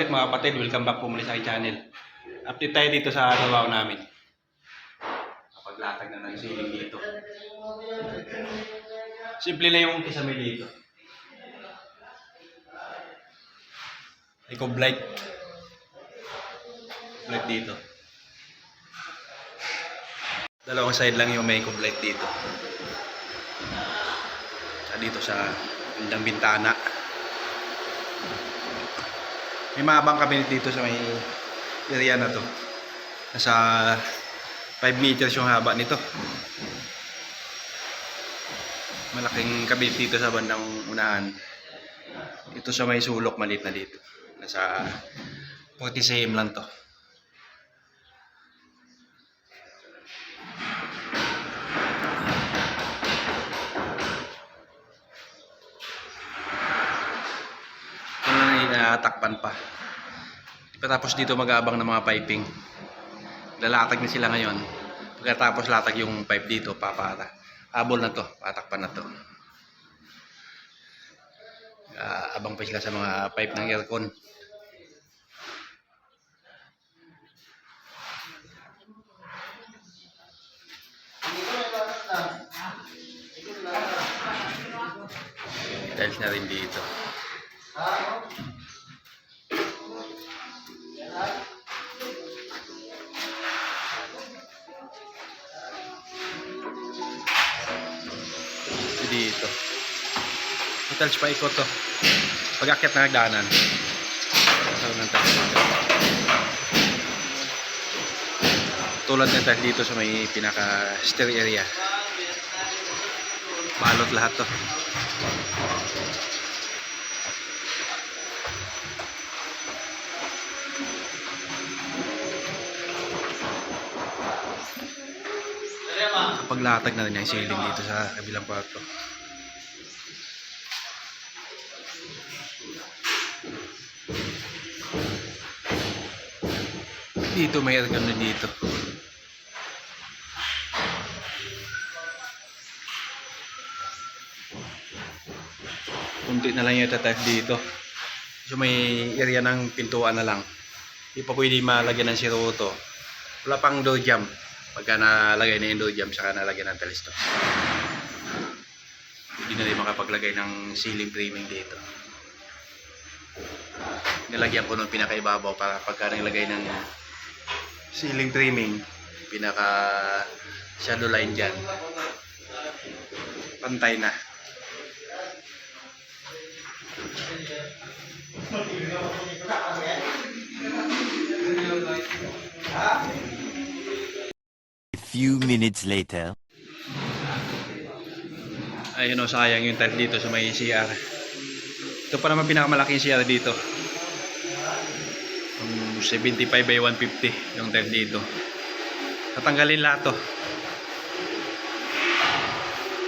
ulit mga kapatid. Welcome back po muli sa aking channel. Update tayo dito sa trabaho namin. Kapaglatag na ng ceiling dito. Simple na yung kisame dito. Eco blight. Blight dito. Dalawang side lang yung may blight dito. Sa dito sa bandang bintana. May mahabang cabinet dito sa may area na to. Nasa 5 meters yung haba nito. Malaking cabinet dito sa bandang unahan. Ito sa may sulok, maliit na dito. Nasa 40 cm lang to. Na inatakpan pa. Pagkatapos dito mag-aabang ng mga piping. Lalatag na sila ngayon. Pagkatapos latag yung pipe dito, papata. Abol na to, patakpan na to. Ah, abang pa sila sa mga pipe ng aircon. Tiles na rin dito. Hotels pa ikot to. Pag-akyat na nagdaanan. Tiles. Tulad ng tiles dito sa may pinaka stair area. Balot lahat to. Kapag latag na rin yung ceiling dito sa kabilang kwarto. Dito may na dito. Kunti na lang yung itatag dito. So may area ng pintuan na lang. Hindi pa pwede malagyan ng siruto. Wala pang door jam. Pagka nalagay na yung door jam, saka nalagyan ng telesto. Hindi na rin makapaglagay ng ceiling framing dito. Nilagyan ko nung pinakaibabaw para pagka nilagay ng ceiling trimming, pinaka shadow line dyan. Pantay na. A few minutes later. Ayun o, sayang yung tile dito sa may CR. Ito pa naman pinakamalaking CR dito. Yung 75 by 150 yung tile dito. Tatanggalin lahat to.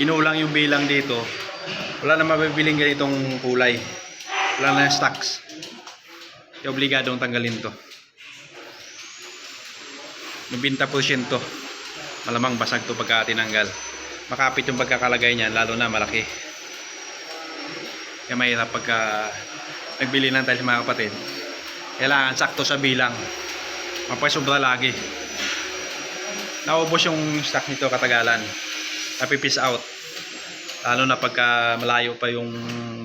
Inulang yung bilang dito. Wala na mabibiling ganitong kulay. Wala na stocks. Kaya obligadong tanggalin to. Nabinta po to. Malamang basag to pagka tinanggal makapit yung pagkakalagay niyan lalo na malaki kaya mahirap pagka nagbili ng tiles mga kapatid kailangan sakto sa bilang. Mapasubra lagi. Naubos yung stock nito katagalan. Napipis out. Lalo na pagka malayo pa yung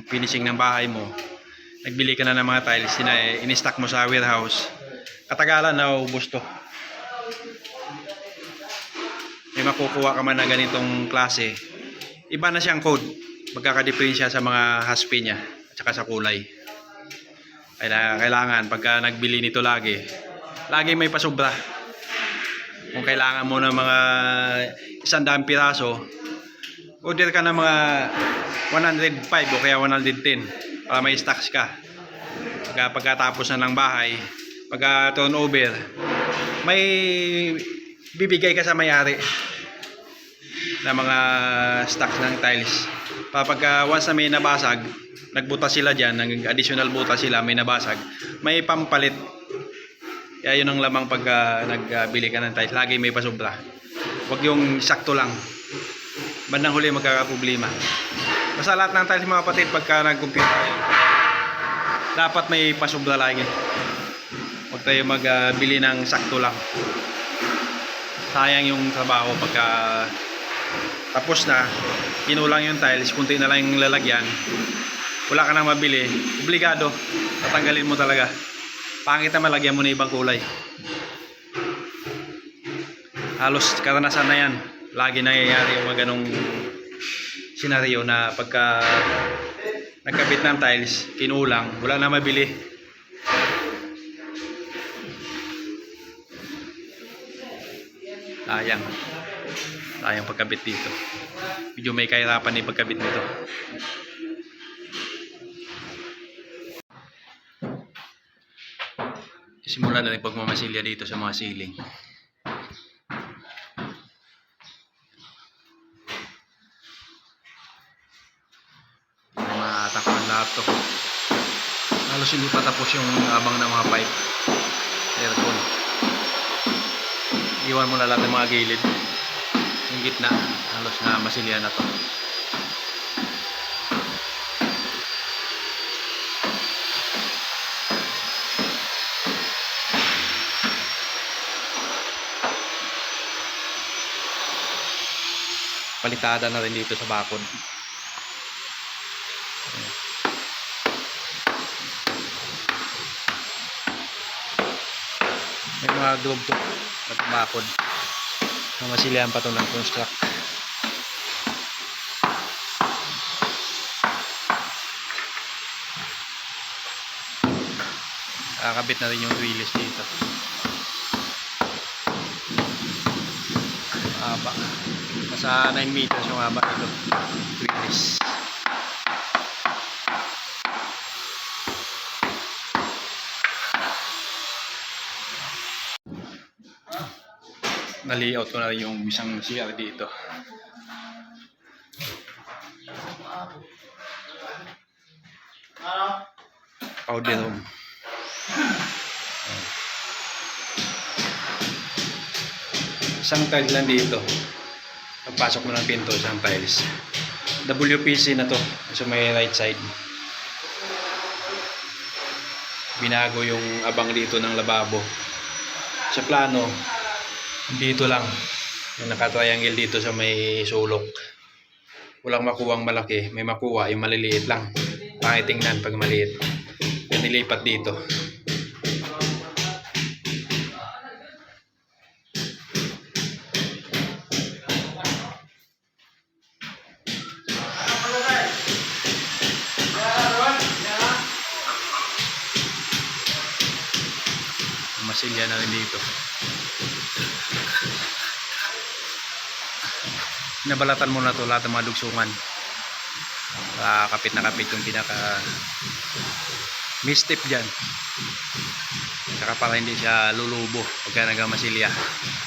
finishing ng bahay mo. Nagbili ka na ng mga tiles in-stock mo sa warehouse. Katagalan naubos to. May makukuha ka man na ganitong klase, iba na siyang code. Magkakadiferensya sa mga haspi niya at saka sa kulay. Kaya kailangan pagka nagbili nito lagi, lagi may pasubra. Kung kailangan mo ng mga isandang piraso, order ka ng mga 105 o kaya 110 para may stocks ka. Pagka pagkatapos na ng bahay, pagka turnover, may bibigay ka sa may-ari na mga stocks ng tiles. Kapag once na may nabasag, nagbutas sila dyan, nag additional butas sila, may nabasag, may pampalit. Kaya yun ang lamang pag ah, nagbili ka ng tiles. Lagi may pasobra. Huwag yung sakto lang. Bandang huli magkakaproblema. Basta lahat ng tiles mga kapatid, pagka nag-compute tayo, dapat may pasobra lagi. Huwag tayo magbili ng sakto lang. Sayang yung trabaho pagka tapos na, kinulang yung tiles, kunti na lang yung lalagyan. Wala ka nang mabili, obligado, tatanggalin mo talaga. Pangit na malagyan mo na ibang kulay. Halos karanasan na yan. Lagi nangyayari yung mga ganong senaryo na pagka nagkabit ng tiles, kinulang, wala na mabili. Sayang. Sayang pagkabit dito. Medyo may kahirapan ni pagkabit nito. Simula na rin pagmamasilya dito sa mga ceiling. Matakpan lahat to. Halos hindi pa tapos yung abang ng mga pipe. Aircon. Iwan mo na lahat ng mga gilid. Yung gitna, halos na masilya na to. Palitada na rin dito sa bakod. May mga globe to bakod. Na masilihan pa to ng construct. Kakabit na rin yung trellis dito. Haba. Nasa 9 meters yung haba nito. Trellis. na-layout ko na rin yung isang CR dito. Powder room. Isang tile lang dito. Pagpasok mo ng pinto, isang tiles. WPC na to. So may right side. Binago yung abang dito ng lababo. Sa plano, dito lang. Yung naka-triangle dito sa may sulok. Walang makuwang malaki. May makuha yung maliliit lang. Pakitingnan pag maliit. Nilipat dito. Masilya na rin dito. Nabalatan mo na to lahat ng mga dugsungan. Para kapit na kapit yung pinaka mistip dyan. Saka para hindi siya lulubo pagka nagamasilya.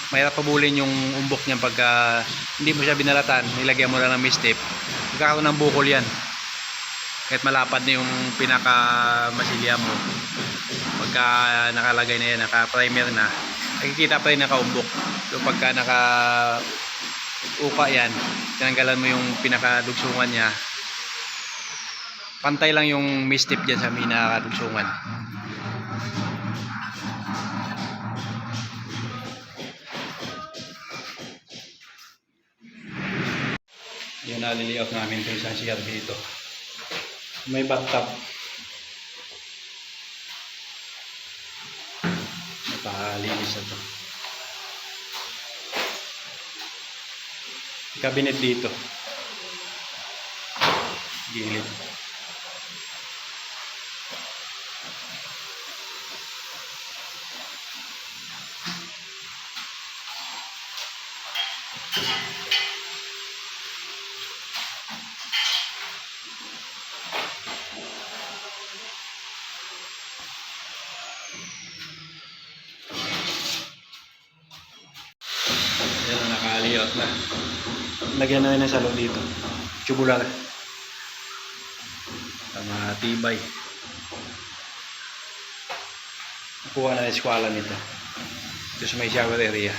Mahirap pabulin yung umbok niyan pagka hindi mo siya binalatan, nilagyan mo lang ng mistip. Magkakaroon ng bukol yan. Kahit malapad na yung pinaka masilya mo. Pagka nakalagay na yan, naka-primer na, nakikita pa rin nakaumbok. So pagka naka uka yan, tinanggalan mo yung pinakadugsungan niya, pantay lang yung mistip dyan sa pinakadugsungan. Yung naliliot namin ito isang CR dito. May bathtub. Napakalinis na to. Cabinet dito. Gilid. Lagyan na rin ng salon dito. Tubular. Tama, tibay. Kuha na eskwala nito. Ito sa may shower area.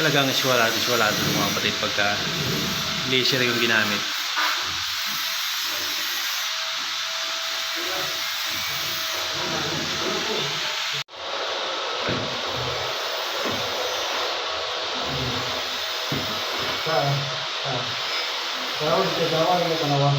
Talagang iswalado, iswalado ng mga kapatid pagka laser yung ginamit. Saan? Saan? Saan? Sa dawa, yung kanawa.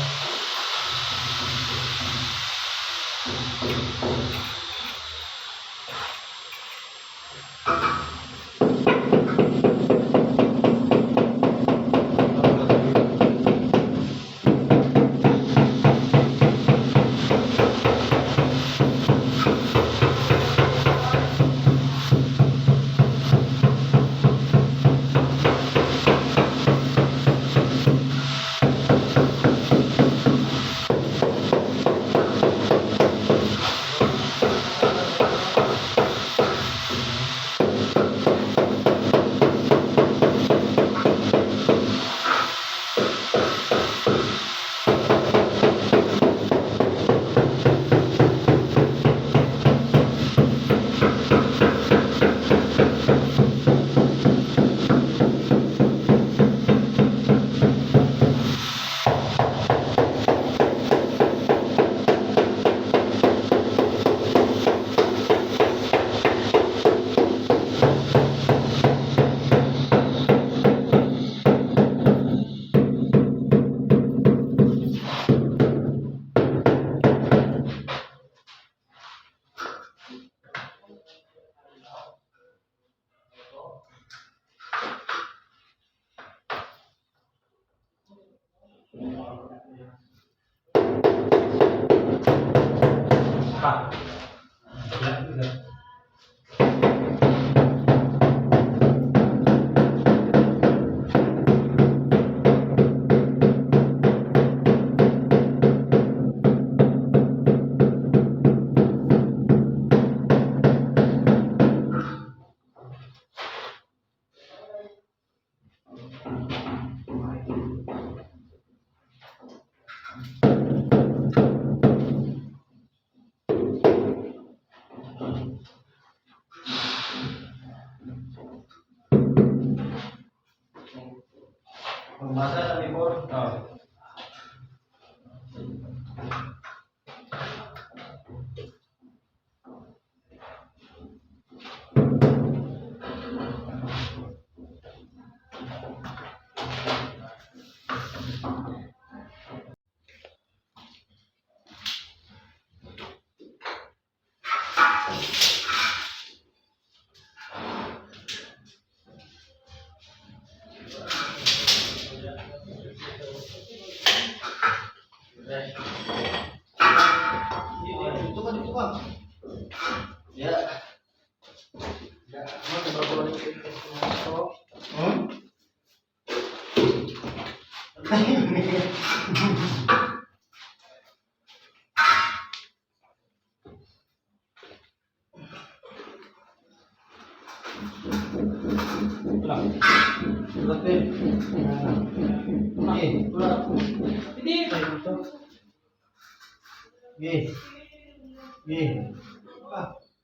Wala,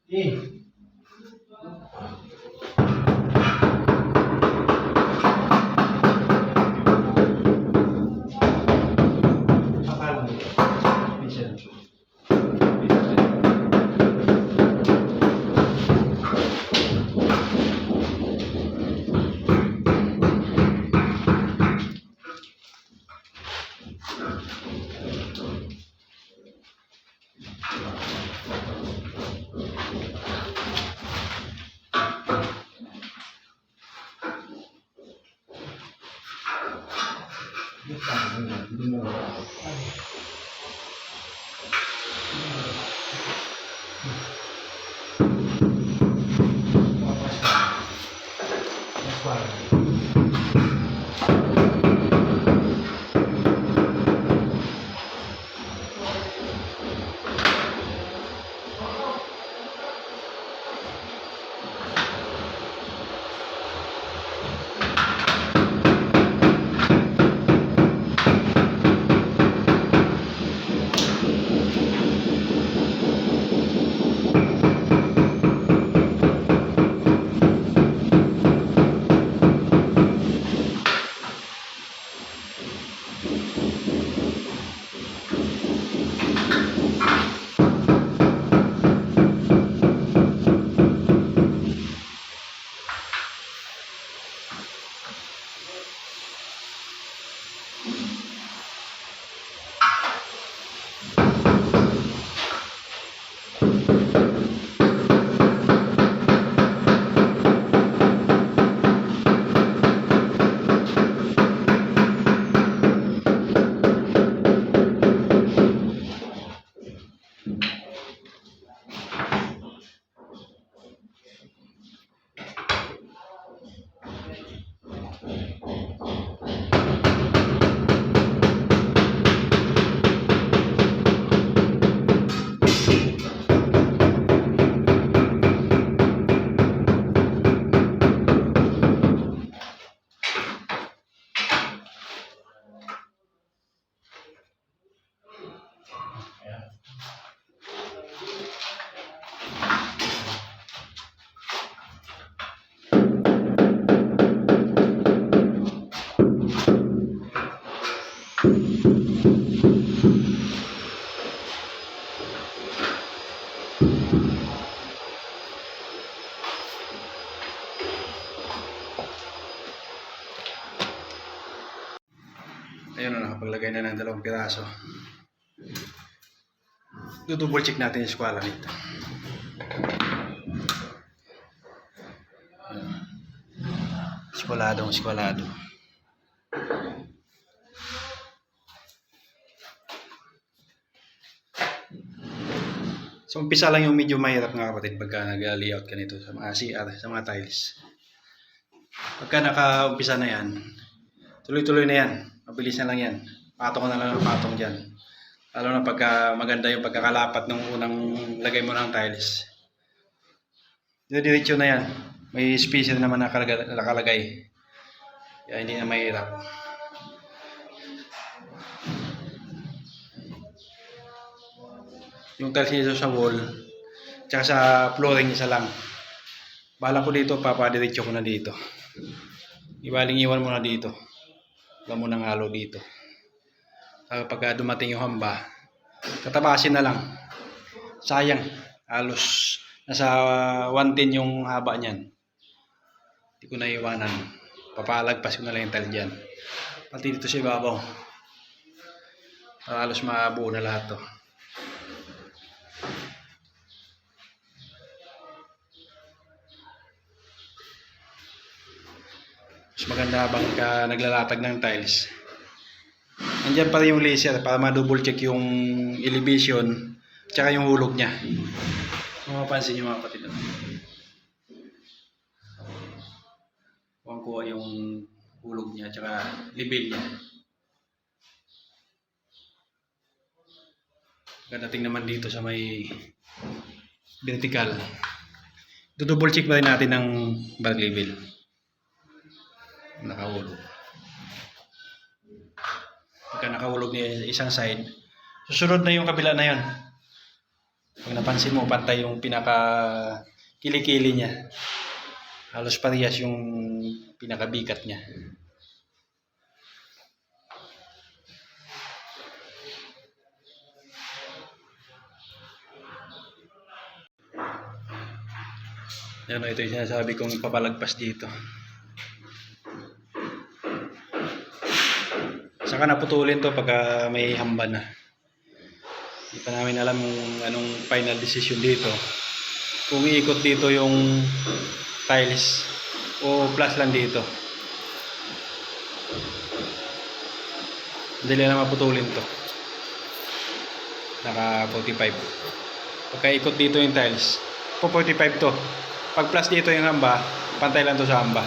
Pe. Wala. Amen. Na, ng dalawang piraso. Dudouble check natin yung squala nito. Squaladong squalado. So, umpisa lang yung medyo mahirap nga kapatid pagka nag-layout ka nito sa mga CR, sa mga tiles. Pagka naka-umpisa na yan, tuloy-tuloy na yan. Mabilis na lang yan. Patong na lang ng patong dyan. Lalo na pagka maganda yung pagkakalapat ng unang lagay mo ng tiles. Diretso na yan. May spacer naman nakalaga- nakalagay. Kaya hindi na mahirap. Yung tiles nito sa wall, tsaka sa flooring isa lang. Bala ko dito, papadiretso ko na dito. Ibaling iwan mo na dito. Wala mo nang halo dito. Uh, pagka dumating yung hamba, tatabasin na lang. Sayang. Halos nasa 110 yung haba niyan. Hindi ko na iwanan. Papalagpas ko na lang yung tile dyan. Pati dito sa ibabaw. Para halos mabuo na lahat to. Mas maganda habang ka naglalatag ng tiles. Andyan pa rin yung laser para ma-double check yung elevation tsaka yung hulog niya. Kung mapapansin nyo mga kapatid. ano. Kuha yung hulog niya tsaka level niya. Pagdating naman dito sa may vertical. Do-double check pa natin ng bag level nakahulog. Pagka nakahulog niya isang side, susunod na yung kabila na yon. Pag napansin mo, pantay yung pinaka kilikili niya. Halos parehas yung pinakabikat niya. Yan, ito yung sinasabi kong papalagpas dito. Saka naputulin to pagka may hamba na. Hindi pa namin alam kung anong final decision dito. Kung iikot dito yung tiles o plus lang dito. Dali na maputulin to. Naka 45. Pagka ikot dito yung tiles, po 45 to. Pag plus dito yung hamba, pantay lang to sa hamba.